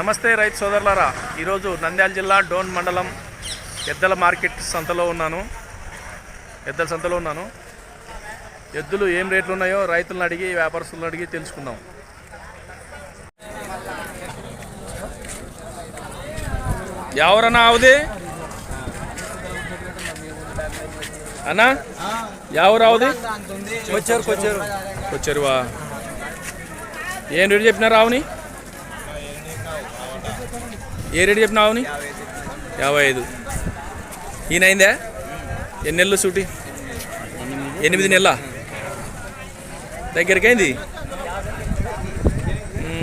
నమస్తే రైతు సోదరులారా ఈరోజు నంద్యాల జిల్లా డోన్ మండలం ఎద్దల మార్కెట్ సంతలో ఉన్నాను. ఎద్దల సంతలో ఉన్నాను. ఎద్దులు ఏం రేట్లు ఉన్నాయో రైతులను అడిగి వ్యాపారస్తులను అడిగి తెలుసుకుందాం. ఎవరన్నా అవుది అన్నా? ఎవరు అవుది వచ్చారు వచ్చారు వచ్చారువా ఏం రేటు చెప్పినారు ఆవుని? ఏ రేటు చెప్పిన ఆవుని? యాభై ఐదు. ఈయనైందా? ఎన్ని నెలలు సూటి ఎనిమిది నెలల. దగ్గరికి అయింది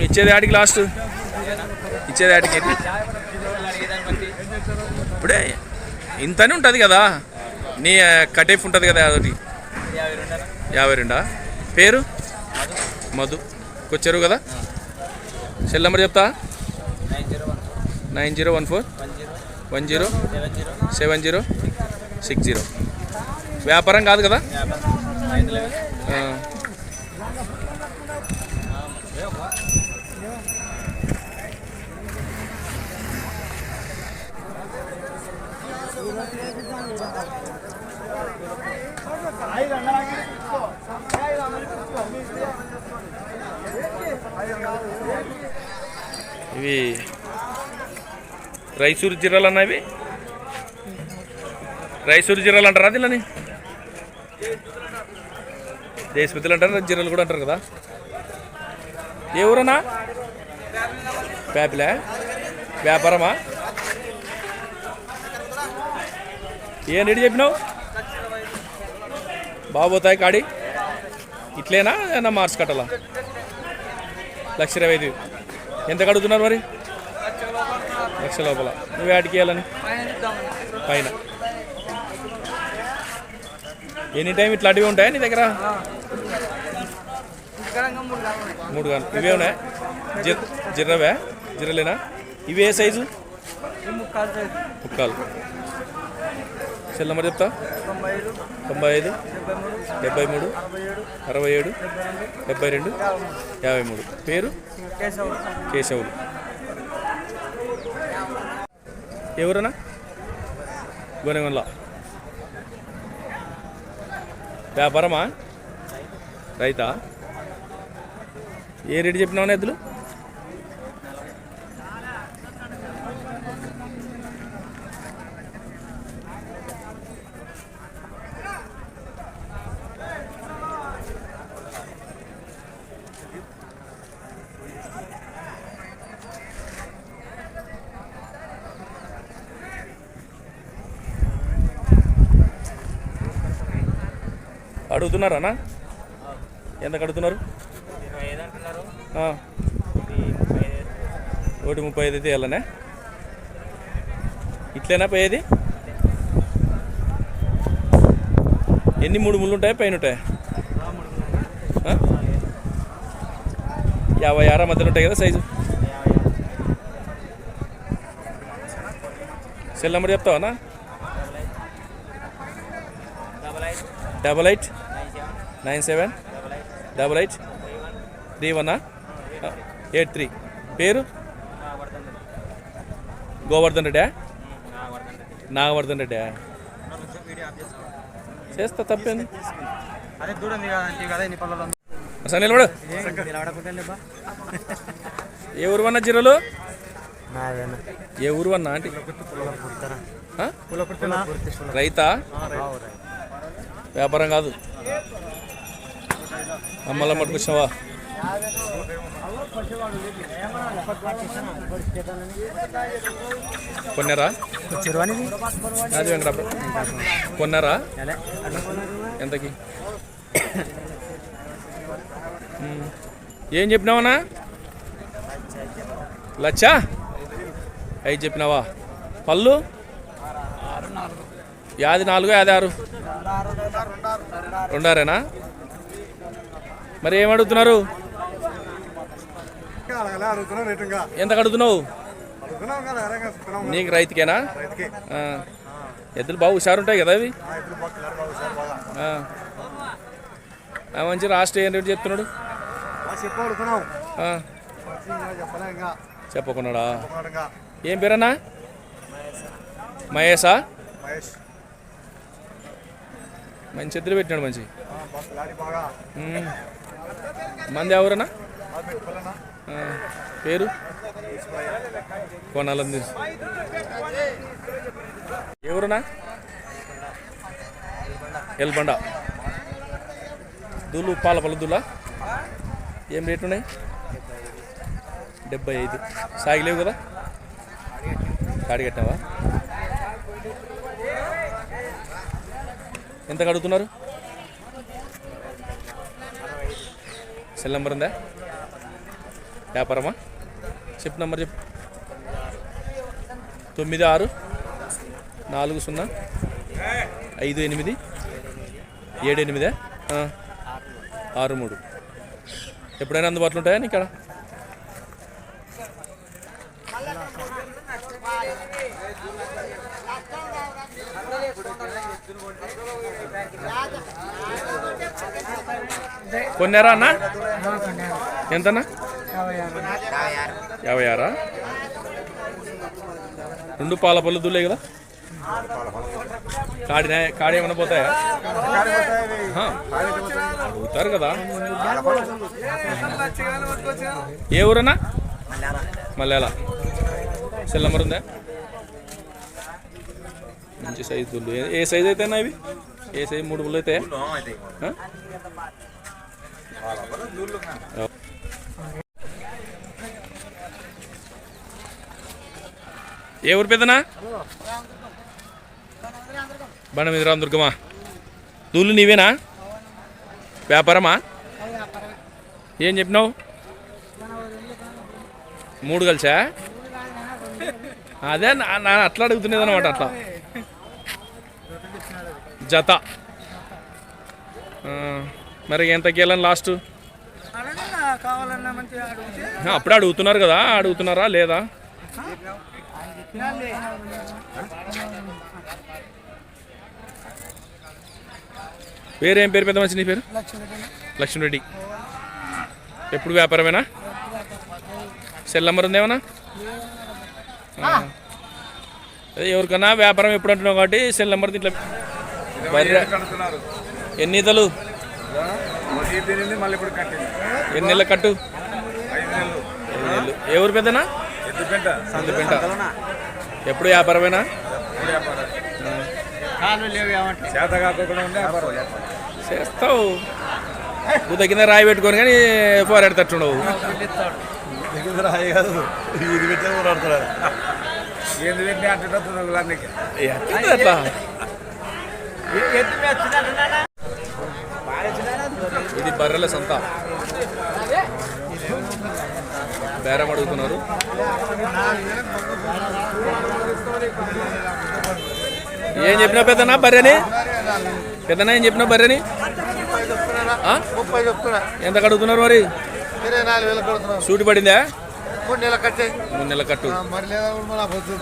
ఇచ్చేది ఆటికి లాస్ట్. ఇచ్చేది ఆటికి. ఇప్పుడే ఇంతనే ఉంటుంది కదా? నీ కటేఫ్ ఉంటుంది కదా అదొకటి. యాభై రెండా? పేరు? మధు. కొచ్చారు కదా? సెల్ నెంబర్ చెప్తా? Nine zero one four? One zero? Seven zero? Six zero. వ్యాపారం కాదు కదా? ఇవి రైసూరు జీరాలు అన్నవి రైసూరు జీరాలు అంటారా దీనిని దేశపతులు అంటారు? జీరాలు కూడా అంటారు కదా. ఏ ఊరన్నా? ప్యాపిలా వ్యాపారమా? ఏ నీడి చెప్పినావు? బాబోతాయి కాడి? ఇట్లేనా? ఏమన్నా మార్క్స్ కట్టాలా? లక్ష ఇరవై ఐదు. ఎంత కడుగుతున్నారు మరి? లక్ష లోపల. నువ్వు వాటికి ఇవ్వాలని పైన. ఎనీ టైం ఇట్లాంటివి ఉంటాయా నీ దగ్గర? మూడు గంటలు ఇవే ఉన్నాయి? జిర్ జిర్రవే? జిర్రలేనా? ఇవి ఏ సైజు? ముక్కాలు. సెల్ నెంబర్ చెప్తా? తొంభై ఐదు డెబ్బై మూడు అరవై ఏడు డెబ్బై రెండు యాభై మూడు. పేరు? కేశవులు. ఎవరన్నా? గొనెగొండ్ల. వ్యాపారమా? రైతా? ఏ రేటు చెప్పినావు ఎద్దులు? అడుగుతున్నారా ఎంత కడుగుతున్నారు? ఆ. ఒకటి ముప్పై ఐదు అయితే వెళ్ళనే ఇట్లేనా పోయేది? ఎన్ని మూడు ముళ్ళు ఉంటాయి? పైన ఉంటాయి? యాభై ఆరా మధ్యలో ఉంటాయి కదా సైజు? సెల్ నెంబర్ చెప్తావా double eight? Nine seven double eight three one eight three. పేరు? గోవర్ధన్ రెడ్డా నాగవర్ధన్ రెడ్డా చేస్తా తప్పేంది. అసలు నిలబడు. ఏ ఊరు జీరోలు? ఏ ఊరు అన్న ఆంటీ ఆ? కులపుర్తినా రైతా. వ్యాపారం కాదు. అమ్మల పట్టుకొచ్చావా కొన్నారా? రాజు అది వెంకటాపురం కొన్నారా? ఎంతకి? ఏం చెప్పినావనా? లచ్చా? ఐదు చెప్పినావా? పళ్ళు? యాది నాలుగు యాది ఆరు? రెండారేనా? మరి ఏం అడుగుతున్నారు? ఎంత కడుగుతున్నావు అడుగుతున్నాం కదా అరే చెప్తున్నాం నీకు రైతుకేనా. ఎద్దులు బాగా హుషారు ఉంటాయి కదా అవి మంచి రాష్ట్ర ఏం రేటు చెప్తున్నాడు? చెప్పకున్నాడా? ఏం పేరన్నా? మహేష్? మంచి ఎద్దులు పెట్టినాడు మంచి. మంది ఎవరన్నా? పేరు? కొనాలంది ఎవరునా ఎల్బండ. దూలు పాల పళ్ళ దూలా? ఏం రేట్ ఉన్నాయి డెబ్బై ఐదు. సాగిలేవు కదా? కాడిగట్టావా ఎంత కడుగుతున్నారు? సెల్ నెంబర్ ఉందా? వ్యాపారమా? చెప్పు నెంబర్ చెప్పు. తొమ్మిది ఆరు నాలుగు సున్నా ఐదు ఎనిమిది ఏడు ఎనిమిదే? ఆరు మూడు. ఎప్పుడైనా అందుబాటులో ఉంటాయా ఇక్కడ కొన్నారా అన్న? ఎంతన్నా? యాభై ఆరా. రెండు పాల పళ్ళు దుల్లే కదా? కాడి కాడి ఏమైనా పోతాయా. పోతారు కదా. ఏ ఊరన్నా? మల్లెల. సెల్ నెంబర్ ఉందా? మంచి సైజు ఏ- సైజ్ అయితే ఇవి? సైజ్ మూడు పుల్లు అయితే? ఏ ఊరు పెద్దనా? బండ మీద దుర్గమా దూళ్ళు నీవేనా? వ్యాపారమా? ఏం చెప్పినావు? మూడు కలిసా? అదే అట్లా అడుగుతున్నది అనమాట అట్లా. జత. మరి ఎంత గేలని లాస్ట్? అప్పుడే అడుగుతున్నారు కదా అడుగుతున్నారా లేదా? పేరేం పేరు పెద్ద మంచి నీ పేరు? లక్ష్మణరెడ్డి ఎప్పుడు వ్యాపారమేనా? సెల్ నెంబర్ ఉందేమన్నా ఎవరికన్నా వ్యాపారం ఎప్పుడు అంటున్నావు కాబట్టి సెల్ నెంబర్ కడుతున్నారు ఎన్ని ఈతలు కట్టింది. ఎన్ని నెలల కట్టు? నెలలు. ఎవరు పెద్దనా? ఎద్దుపెంట. సందుపెంట ఎప్పుడు వ్యాపారమేనా? చేస్తావు. నువ్వు తగ్గిన రాయి పెట్టుకొని కానీ పోరాడతట్టుండవు రాయి కాదు. ఇది పెట్టే పోరాడుతున్నాడు ఏంది పెట్టి అంటే అన్నికి ఎట్లా అట్లా? ఇది బర్రెల సంత. బేరం అడుగుతున్నారు. ఏం చెప్పినా పెద్దనా బర్రెని? పెద్దనా ఏం చెప్పినా బర్రెని? ఆ? ముప్పై చెప్తున్నా ఎంత కడుగుతున్నారు మరి? సూటి పడిందా? మూడు నెలలు కట్టే. మూడు నెలల కట్టు మరి లేదా కూడా మన పొద్దు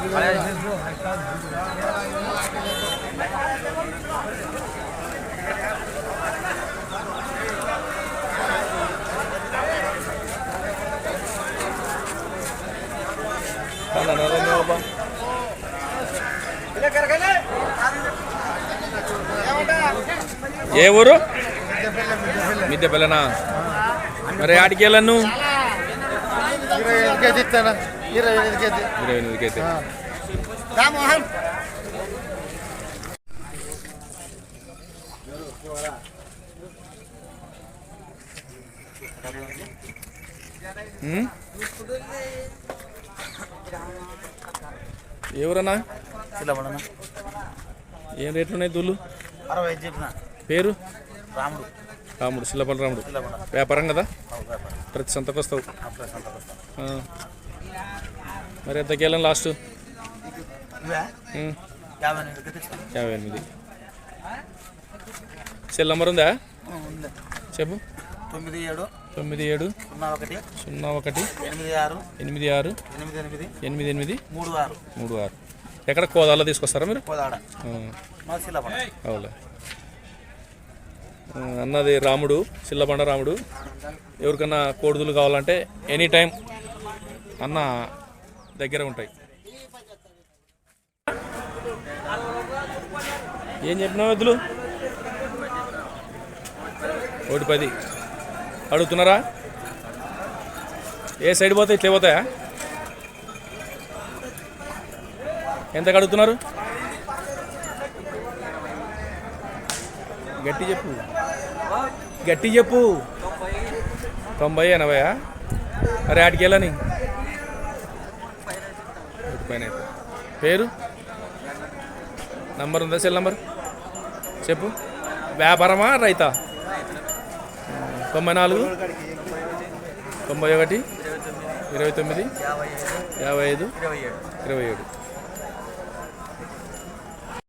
ఏ ఊరు? మిద్దె పిల్లనా మరి ఆడికి వెళ్ళను? ఇరవై కేజీ ఇస్తానా ఇరవై ఎనిమిదికి అయితే. రామోహన్ ఉమ్? ఎవరన్నా? శిలబడనా? ఏం రేట్లు ఉన్నాయి దూళ్ళు? అరవై చెప్పిన. పేరు? రాముడు. రాముడు శిల్లపల్లి రాముడు. వ్యాపారం కదా? ప్రతి సంతకు వస్తావు. మరి ఎంత గేలం లాస్ట్? యాభై ఎనిమిది సెల్ నెంబర్ ఉంది. చెప్పు. తొమ్మిది ఏడు తొమ్మిది ఏడు సున్నా ఒకటి సున్నా ఒకటి ఎనిమిది ఆరు ఎనిమిది ఆరు ఎనిమిది ఎనిమిది ఎనిమిది ఎనిమిది మూడు ఆరు. మూడు ఆరు. ఎక్కడ కోదాలో తీసుకొస్తారా మీరు? కోదాడ. అవులే. అన్నది రాముడు చిల్లబండ రాముడు. ఎవరికన్నా కోడుదులు కావాలంటే ఎనీ టైం అన్న దగ్గర ఉంటాయి. ఏం చెప్పినావు ఎద్దులు ఒకటి పది. అడుగుతున్నారా? ఏ సైడ్ పోతాయి ఇట్లే పోతాయా? ఎంత అడుగుతున్నారు? గట్టి చెప్పు. గట్టి చెప్పు. తొంభై ఎనభైయా అరే ఆటికి వెళ్ళని. పైన పేరు? నంబర్ ఉందా? Cell number? చెప్పు. వ్యాపారమా రైతా? తొంభై నాలుగు? తొంభై ఒకటి? ఇరవై తొమ్మిది? యాభై ఐదు? ఇరవై ఏడు?